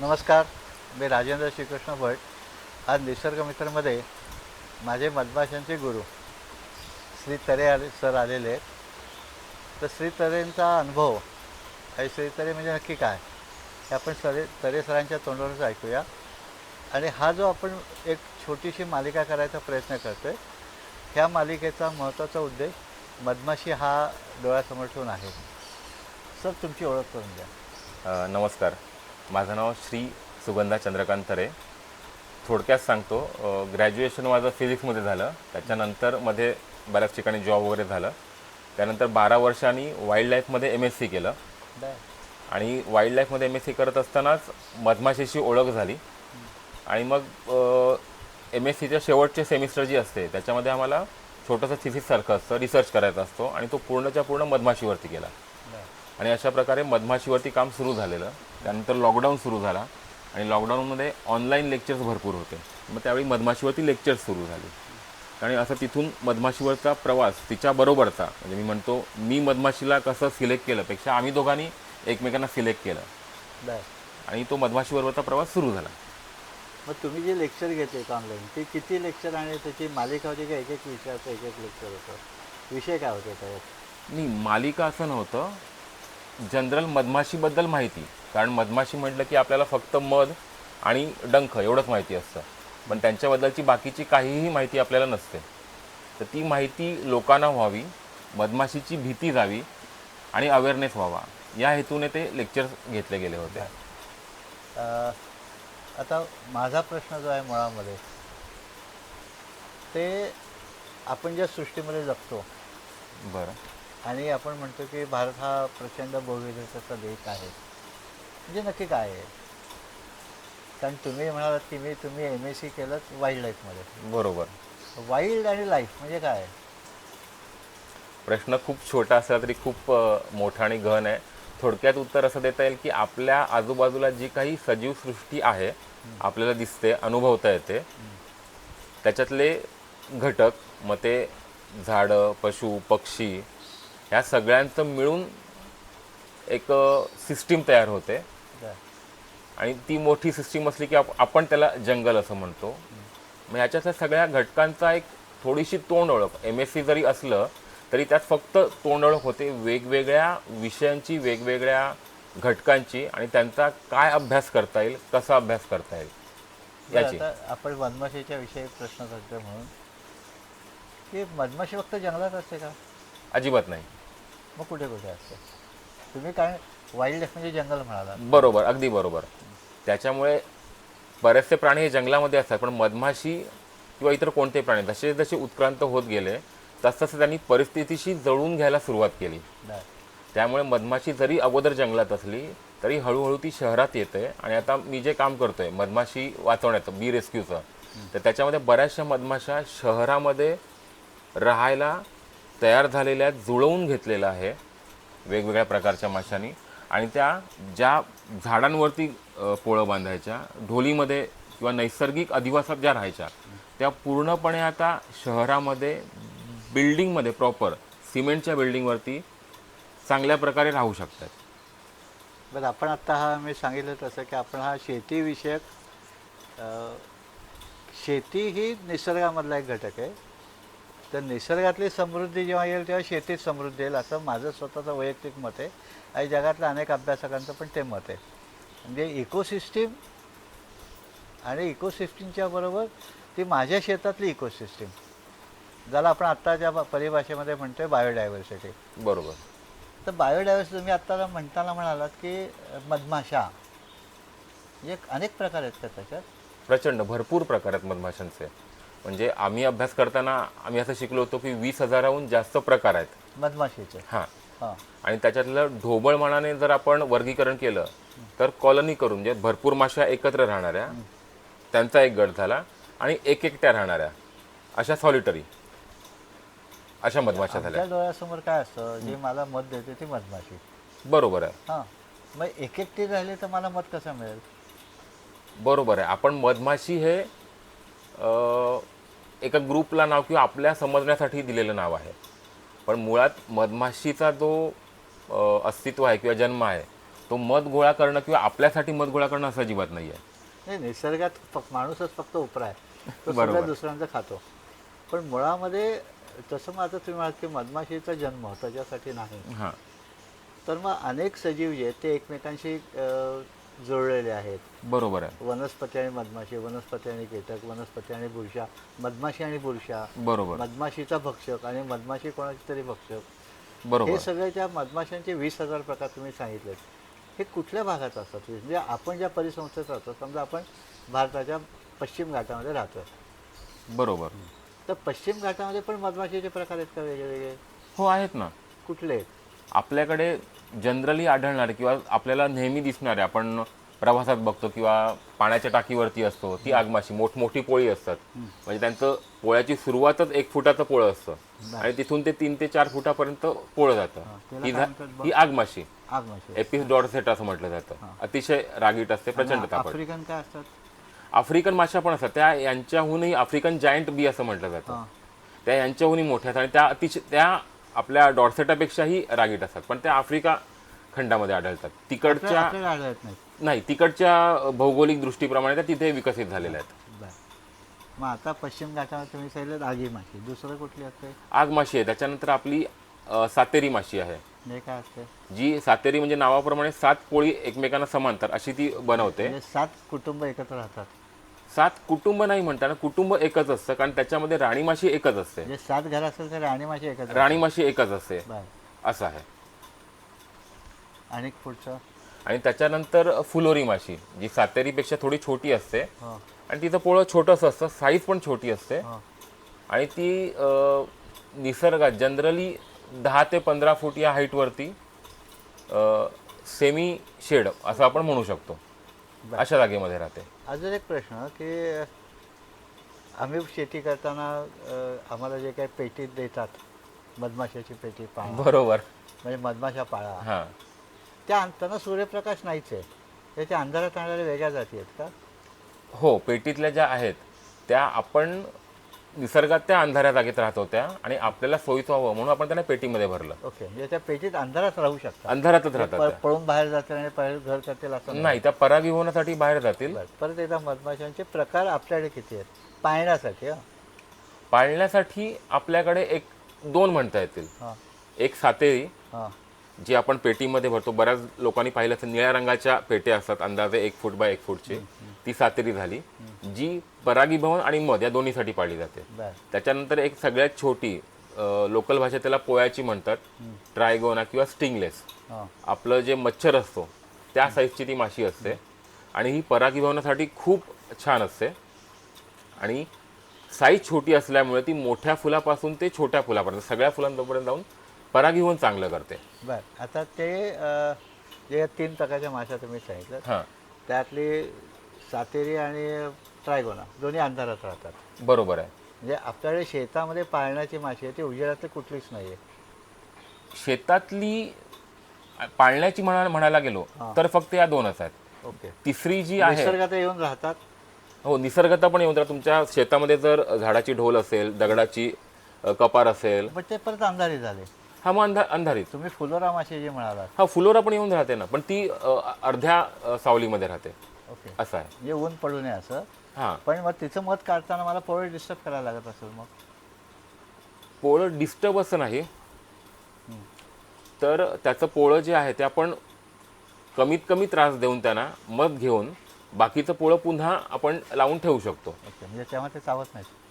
नमस्कार मी राजेंद्र श्रीकृष्ण भट आज निसर्ग मित्रमध्ये माझे मधमाशांचे गुरु श्री तरे आले सर आलेले आहेत. तर श्री तरेंचा अनुभव आणि श्री तरे म्हणजे नक्की काय हे आपण सरे तरे सरांच्या तोंडावरच ऐकूया. आणि हा जो आपण एक छोटीशी मालिका करायचा प्रयत्न करतो आहे ह्या मालिकेचा महत्त्वाचा उद्देश मधमाशी हा डोळ्यासमोर ठेवून आहे. सर तुमची ओळख करून द्या. नमस्कार. माझं नाव श्री सुगंधा चंद्रकांत तरे थोडक्यात सांगतो ग्रॅज्युएशन माझं फिजिक्समध्ये झालं. त्याच्यानंतरमध्ये बऱ्याच ठिकाणी जॉब वगैरे झालं. त्यानंतर बारा वर्षांनी वाईल्ड लाईफमध्ये एम एस सी केलं. आणि वाईल्ड लाईफमध्ये एम एस सी करत असतानाच मधमाशीची ओळख झाली. आणि मग एम एस सीच्या शेवटचे सेमिस्टर जी असते त्याच्यामध्ये आम्हाला छोटंसं थिसिससारखं असतं रिसर्च करायचा असतो आणि तो पूर्णच्या पूर्ण मधमाशीवरती केला आणि अशा प्रकारे मधमाशीवरती काम सुरू झालेलं. त्यानंतर लॉकडाऊन सुरू झाला. आणि लॉकडाऊनमध्ये ऑनलाईन लेक्चर्स भरपूर होते. मग त्यावेळी मधमाशीवरती लेक्चर्स सुरू झाले. आणि असं तिथून मधमाशीवरचा प्रवास तिच्याबरोबरचा म्हणजे मी म्हणतो मी मधमाशीला कसं सिलेक्ट केलं पेक्षा आम्ही दोघांनी एकमेकांना सिलेक्ट केलं. बर. आणि तो मधमाशीबरोबरचा प्रवास सुरू झाला. मग तुम्ही जे लेक्चर घेतले ऑनलाईन ते किती लेक्चर आणि त्याची मालिका होती का एक एक विषयाचं एक एक लेक्चर होतं? विषय काय होते त्याच्यात नाही मालिका असं नव्हतं. जनरल मधमाशीबद्दल माहिती. कारण मधमाशी म्हटलं की आपल्याला फक्त मध आणि डंख एवढंच माहिती असतं. पण त्यांच्याबद्दलची बाकीची काहीही माहिती आपल्याला नसते. तर ती माहिती लोकांना व्हावी मधमाशीची भीती जावी आणि अवेअरनेस व्हावा. या हेतूने ते लेक्चर्स घेतले गेले होते. आता माझा प्रश्न जो आहे मुळामध्ये ते आपण ज्या सृष्टीमध्ये जगतो बरं. आणि आपण म्हणतो की भारत हा प्रचंड बहुविधतेचा देश आहे. म्हणजे नक्की काय आहे? कारण तुम्ही म्हणालात की मी तुम्ही एम एस सी केलं वाईल्ड लाईफमध्ये बरोबर. वाईल्ड आणि लाईफ म्हणजे काय? आहे प्रश्न खूप छोटा असला तरी खूप अ, मोठा आणि गहन आहे. थोडक्यात उत्तर असं देता येईल की आपल्या आजूबाजूला जी काही सजीव सृष्टी आहे आपल्याला दिसते अनुभवता येते त्याच्यातले घटक मग ते झाडं पशु पक्षी ह्या सगळ्यांचं मिळून एक सिस्टीम तयार होते. आणि ती मोठी सिस्टीम असली की आप आपण त्याला जंगल असं म्हणतो. मग याच्यातल्या सगळ्या घटकांचा एक थोडीशी तोंड ओळख एम एस सी जरी असलं तरी त्यात फक्त तोंड ओळख होते वेगवेगळ्या विषयांची वेगवेगळ्या घटकांची आणि त्यांचा काय अभ्यास करता येईल कसा अभ्यास करता येईल याची. आपण मधमाशीच्या विषयी प्रश्न करतो म्हणून. की मधमाशी फक्त जंगलात असते का? अजिबात नाही. मग कुठे कुठे असते? तुम्ही काय वाईल्ड लाईफ म्हणजे जंगल म्हणाला बरोबर अगदी बरोबर. त्याच्यामुळे बरेचसे प्राणी हे जंगलामध्ये असतात पण मधमाशी किंवा इतर कोणते प्राणी जसे जसे उत्क्रांत होत गेले तसतसं त्यांनी परिस्थितीशी जळून घ्यायला सुरुवात केली. त्यामुळे मधमाशी जरी अगोदर जंगलात असली तरी हळूहळू ती शहरात येते आणि आता मी जे काम करतोय मधमाशी वाचवण्याचं बी रेस्क्यूचं तर त्याच्यामध्ये बऱ्याचशा मधमाशा शहरामध्ये राहायला तयार झालेल्या जुळवून घेतलेलं आहे वेगवेगळ्या प्रकारच्या माशांनी. आणि त्या ज्या झाडांवरती पोळं बांधायच्या ढोलीमध्ये किंवा नैसर्गिक अधिवासात ज्या राहायच्या त्या पूर्णपणे आता शहरामध्ये बिल्डिंगमध्ये प्रॉपर सिमेंटच्या बिल्डिंगवरती चांगल्या प्रकारे राहू शकतात. बरं आपण आत्ता हा मी सांगितलं तसं की आपण हा शेतीविषयक शेती ही निसर्गामधला एक घटक आहे. तर निसर्गातली समृद्धी जेव्हा येईल तेव्हा शेतीत समृद्धी येईल असं माझं स्वतःचं वैयक्तिक मत आहे. आणि जगातल्या अनेक अभ्यासकांचं पण ते मत आहे. म्हणजे इकोसिस्टीम आणि इकोसिस्टीमच्या बरोबर ती माझ्या शेतातली इकोसिस्टीम. ज्याला आपण आत्ताच्या परिभाषेमध्ये म्हणतोय बायोडायव्हर्सिटी. बरोबर. तर बायोडायव्हर्सिटी तुम्ही आत्ता म्हणताना म्हणालात की मधमाशा म्हणजे अनेक प्रकार आहेत का त्याच्यात? प्रचंड भरपूर प्रकार आहेत मधमाशांचे. म्हणजे आम्ही अभ्यास करताना आम्ही असं शिकलो होतो की वीस हजाराहून जास्त प्रकार आहेत. मधमाशीचे. हां. हां. आणि त्याच्यातलं ढोबळ मनाने जर आपण वर्गीकरण केलं तर कॉलनी करून म्हणजे भरपूर माश्या एकत्र राहणाऱ्या त्यांचा एक गट झाला आणि एक एकट्या राहणाऱ्या अशा सॉलिटरी अशा मधमाशा झाल्या. डोळ्यासमोर काय असतं जी मला मत देते ती मधमाशी. बरोबर आहे. हां. मग एक एकटी राहिली तर मला मत कसं मिळेल? बरोबर आहे. आपण मधमाशी हे एका ग्रुपला नाव किंवा आपल्या समजण्यासाठी दिलेलं नाव आहे. पण मुळात मधमाशीचा जो अस्तित्व आहे किंवा जन्म आहे तो मध गोळा करणं किंवा आपल्यासाठी मध गोळा करणं असं अजिबात नाही आहे नाही निसर्गात फक्त माणूसच फक्त उपरा आहे. तो दुसऱ्यांचं खातो. पण मुळामध्ये तसं मग आता तुम्ही म्हणाल की मधमाशीचा जन्म त्याच्यासाठी नाही. हां. तर मग अनेक सजीव जे आहेत ते एकमेकांशी जुळलेले आहेत. बरोबर आहे. वनस्पती आणि मधमाशी वनस्पती आणि कीटक वनस्पती आणि बुरशा मधमाशी आणि बुरशा बरोबर. मधमाशीचा भक्षक आणि मधमाशी कोणाची तरी भक्षक. बरोबर. हे सगळे त्या मधमाशांचे वीस हजार प्रकार तुम्ही सांगितलेत. हे कुठल्या भागात असतात? म्हणजे आपण ज्या परिसंस्थेत राहतो समजा आपण भारताच्या पश्चिम घाटामध्ये राहतो बरोबर. तर पश्चिम घाटामध्ये पण मधमाशीचे प्रकार आहेत का वेगवेगळे हो आहेत ना. कुठले? आपल्याकडे जनरली आढळणारे किंवा आपल्याला नेहमी दिसणारे आपण प्रवासात बघतो किंवा पाण्याच्या टाकीवरती असतो ती आगमाशी मोठमोठी पोळी असतात. म्हणजे त्यांचं पोळ्याची सुरुवातच एक फुटाचं पोळं असतं. आणि तिथून ते तीन ते चार फुटापर्यंत पोळं जातं. ही? ही आगमाशी. एपिस डॉर्सेट असं म्हटलं जातं. अतिशय रागीट असते प्रचंड आफ्रिकन काय असतात? आफ्रिकन माश्या पण असतात. त्या यांच्याहूनही आफ्रिकन जायंट बी असं म्हटलं जातं. त्या यांच्याहूनही मोठ्या आणि त्या अतिशय त्या आपल्या डॉर्सेटापेक्षाही रागीट असतात. पण त्या आफ्रिका खंडामध्ये आढळतात. तिकडच्या आपल्याला आढळत नाही नाही तिकडच्या भौगोलिक दृष्टीप्रमाणे त्या तिथे विकसित झालेल्या आहेत. बरं. मग आता पश्चिम घाटामध्ये तुम्ही सांगितलं आगी माशी. दुसरं कुठली असते? आग माशी आहे. त्याच्यानंतर आपली अ, सातेरी माशी आहे. हे काय असते? जी सातेरी म्हणजे नावाप्रमाणे सात पोळी एकमेकांना समांतर अशी ती बनवते. म्हणजे सात कुटुंब एकत्र राहतात. सात कुटुंब नाही म्हणताना कुटुंब एकच असतं कारण त्याच्यामध्ये राणी माशी एकच असते. म्हणजे सात घर असेल तर राणी माशी एकत्र राणी माशी एकच असते. बरं. असं आहे. आणि पुढचं? आणि त्याच्यानंतर फुलोरी माशी जी सातेरीपेक्षा थोडी छोटी असते. हो. आणि तिचं पोळं छोटंसं असतं साईज पण छोटी असते. हो. आणि ती अ, निसर्गात जनरली दहा ते पंधरा फूट या हाईटवरती सेमी शेड असं आपण म्हणू शकतो. अशा जागेमध्ये राहते. अजून एक प्रश्न की आम्ही शेती करताना अ, आम्हाला जे काही पेटीत देतात मधमाशाची पेटी पाळा. बरोबर. म्हणजे मधमाशा पाळा. हां. त्या त्यांना सूर्यप्रकाश नाहीच आहे. त्याच्या अंधारात आणणाऱ्या वेगळ्या जाती आहेत का? हो पेटीतल्या ज्या आहेत त्या आपण निसर्गात त्या अंधाऱ्या जागेत राहत होत्या आणि आपल्याला सोयीचं व्हावं म्हणून आपण त्यांना पेटीमध्ये भरलं ओके म्हणजे त्या पेटीत अंधारात राहू शकतात अंधारातच राहतात प- त्या. पळून बाहेर जातील आणि बाहेर घर करतील असं नाही. नाही त्या परागीभवनासाठी बाहेर जातील बरं. परत एकदा मधमाशांचे प्रकार आपल्याकडे किती आहेत पाळण्यासाठी हं? पाळण्यासाठी आपल्याकडे एक दोन म्हणता येतील हां एक सातेरी हां जी आपण पेटीमध्ये भरतो बऱ्याच लोकांनी पाहिलं असेल निळ्या रंगाच्या पेट्या असतात अंदाजे एक फूट बाय एक फूटची. ती सातेरी झाली जी परागीभवन आणि मध या दोन्हीसाठी पाळली जाते. त्याच्यानंतर एक सगळ्यात छोटी लोकल भाषेत त्याला पोळ्याची म्हणतात ट्रायगोना किंवा स्टिंगलेस. आपलं जे मच्छर असतो त्या साईजची ती माशी असते. आणि ही परागीभवनासाठी खूप छान असते. आणि साईज छोटी असल्यामुळे ती मोठ्या फुलापासून ते छोट्या फुलापर्यंत सगळ्या फुलांपर्यंत जाऊन परागीभवन चांगलं करते. बरं आता ते अ, जे या तीन प्रकारच्या माशा तुम्ही सांगितलं हां. त्यातली सातेरी आणि ट्रायगोना दोन्ही अंधारात राहतात. बरोबर आहे. म्हणजे आपल्याकडे शेतामध्ये पाळण्याची माशी आहे ती उजेडातली कुठलीच नाही आहे शेतातली पाळण्याची म्हणा म्हणायला गेलो. तर फक्त या दोनच आहेत. ओके. तिसरी जी आहे निसर्गात येऊन राहतात? हो निसर्गता पण येऊन राहा तुमच्या शेतामध्ये जर झाडाची ढोल असेल दगडाची अ, कपार असेल पण ते परत अंधारी झाले. हा मग अंधा अंधारीत. तुम्ही फुलोरा माशी जे म्हणालात. हा फुलोरा पण येऊन राहते ना पण ती अ, अर्ध्या अ, सावलीमध्ये राहते. ओके. असं आहे. म्हणजे ऊन पडू नये असं. हां. पण मग तिचं मत काढताना मला पोळी डिस्टर्ब करायला लागत असेल मग. पोळं डिस्टर्ब असं नाही. तर त्याचं पोळं जे आहे ते आपण कमीत कमी त्रास देऊन त्यांना मध घेऊन बाकीचं पोळं पुन्हा आपण लावून ठेवू शकतो. ओके म्हणजे तेव्हा ते चावत नाहीत.